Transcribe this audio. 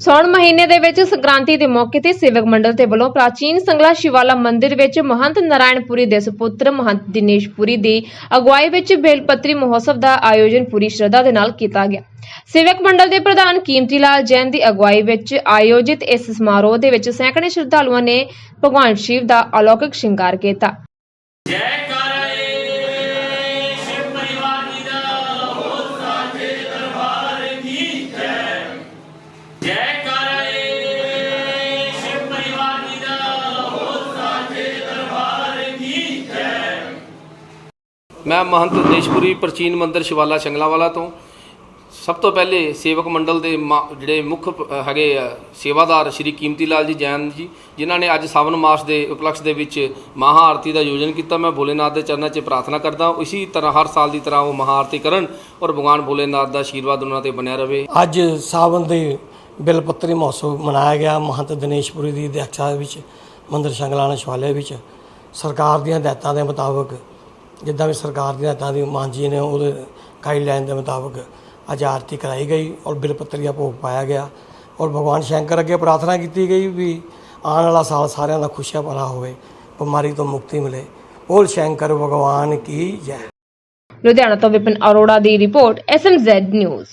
ਸੌਣ ਮਹੀਨੇ ਦੇ ਵਿੱਚ ਸੰਕ੍ਰਾਂਤੀ ਦੇ ਮੌਕੇ ਤੇ ਸੇਵਕ ਮੰਡਲ ਦੇ ਵੱਲੋਂ ਪ੍ਰਾਚੀਨ ਸੰਗਲਾ ਸ਼ਿਵਾਲਾ ਮੰਦਿਰ ਵਿੱਚ ਮਹੰਤ ਨਾਰਾਇਣਪੁਰੀ ਦੇ ਸੁਪੁੱਤਰ ਮਹੰਤ ਦਿਨੇਸ਼ਪੁਰੀ ਦੀ ਅਗਵਾਈ ਵਿੱਚ ਬੇਲਪੱਤਰੀ ਮਹੋਤਸਵ ਦਾ ਆਯੋਜਨ ਪੂਰੀ ਸ਼ਰਧਾ ਦੇ ਨਾਲ ਕੀਤਾ ਗਿਆ। ਸੇਵਕ ਮੰਡਲ ਦੇ ਪ੍ਰਧਾਨ ਕੀਮਤੀ ਲਾਲ ਜੈਨ ਦੀ ਅਗਵਾਈ ਵਿੱਚ ਆਯੋਜਿਤ ਇਸ ਸਮਾਰੋਹ ਦੇ ਵਿੱਚ ਸੈਂਕੜੇ ਸ਼ਰਧਾਲੂਆਂ ਨੇ ਭਗਵਾਨ ਸ਼ਿਵ ਦਾ ਅਲੌਕਿਕ ਸ਼ਿੰਗਾਰ ਕੀਤਾ। ਜੈ ਮੈਂ ਮਹੰਤ ਦੇਸ਼ਪੁਰੀ ਪ੍ਰਾਚੀਨ ਮੰਦਿਰ ਸ਼ਿਵਾਲਾ ਸ਼ੰਗਲਾਵਾਲਾ ਤੋਂ। ਸਭ ਤੋਂ ਪਹਿਲੇ ਸੇਵਕ ਮੰਡਲ ਦੇ ਮਾ- ਜਿਹੜੇ ਮੁੱਖ ਹੈਗੇ ਸੇਵਾਦਾਰ ਸ਼੍ਰੀ ਕੀਮਤੀ ਲਾਲ ਜੀ ਜੈਨ ਜੀ, ਜਿਨ੍ਹਾਂ ਨੇ ਅੱਜ ਸਾਵਨ ਮਾਸ ਦੇ ਉਪਲਕਸ਼ ਦੇ ਵਿੱਚ ਮਹਾ ਆਰਤੀ ਦਾ ਆਯੋਜਨ ਕੀਤਾ। ਮੈਂ ਭੋਲੇਨਾਥ ਦੇ ਚਰਨਾਂ 'ਚ ਪ੍ਰਾਰਥਨਾ ਕਰਦਾ ਇਸੇ ਤਰ੍ਹਾਂ ਹਰ ਸਾਲ ਦੀ ਤਰ੍ਹਾਂ ਉਹ ਮਹਾ ਆਰਤੀ ਕਰਨ ਔਰ ਭਗਵਾਨ ਭੋਲੇਨਾਥ ਦਾ ਆਸ਼ੀਰਵਾਦ ਉਹਨਾਂ ਤੇ ਬਣਿਆ ਰਹੇ। ਅੱਜ ਸਾਵਨ ਦੇ ਬਿਲਪੱਤਰੀ ਮਹੋਤਸਵ ਮਨਾਇਆ ਗਿਆ ਮਹੰਤ ਦਿਨੇਸ਼ਪੁਰੀ ਦੀ ਅਧਿਕਸ਼ਤਾ ਵਿੱਚ, ਮੰਦਰ ਸ਼ੰਗਲਾਣਾ ਸ਼ਵਾਲੇ ਵਿੱਚ। ਸਰਕਾਰ ਦੀਆਂ ਹਦਾਇਤਾਂ ਦੇ ਮੁਤਾਬਕ ਜਿੱਦਾਂ ਵੀ ਸਰਕਾਰ ਦੀਆਂ ਹਦਾਇਤਾਂ ਦੀ ਮਾਨ ਜੀ ਨੇ ਉਹਦੇ ਗਾਈਡਲਾਈਨ ਦੇ ਮੁਤਾਬਕ ਅੱਜ ਆਰਤੀ ਕਰਾਈ ਗਈ ਔਰ ਬਿਲਪੱਤਰੀਆ ਭੋਗ ਪਾਇਆ ਗਿਆ ਔਰ ਭਗਵਾਨ ਸ਼ੰਕਰ ਅੱਗੇ ਪ੍ਰਾਰਥਨਾ ਕੀਤੀ ਗਈ ਵੀ ਆਉਣ ਵਾਲਾ ਸਾਲ ਸਾਰਿਆਂ ਦਾ ਖੁਸ਼ੀਆਂ ਭਰਾ ਹੋਵੇ, ਬਿਮਾਰੀ ਤੋਂ ਮੁਕਤੀ ਮਿਲੇ। ਬੋਲ ਸ਼ੰਕਰ, ਭਗਵਾਨ ਕੀ ਜੈ। ਲੁਧਿਆਣਾ ਤੋਂ ਵਿਪਨ ਅਰੋੜਾ ਦੀ ਰਿਪੋਰਟ ਐਸਐਮਜ਼ੈਡ ਨਿਊਜ਼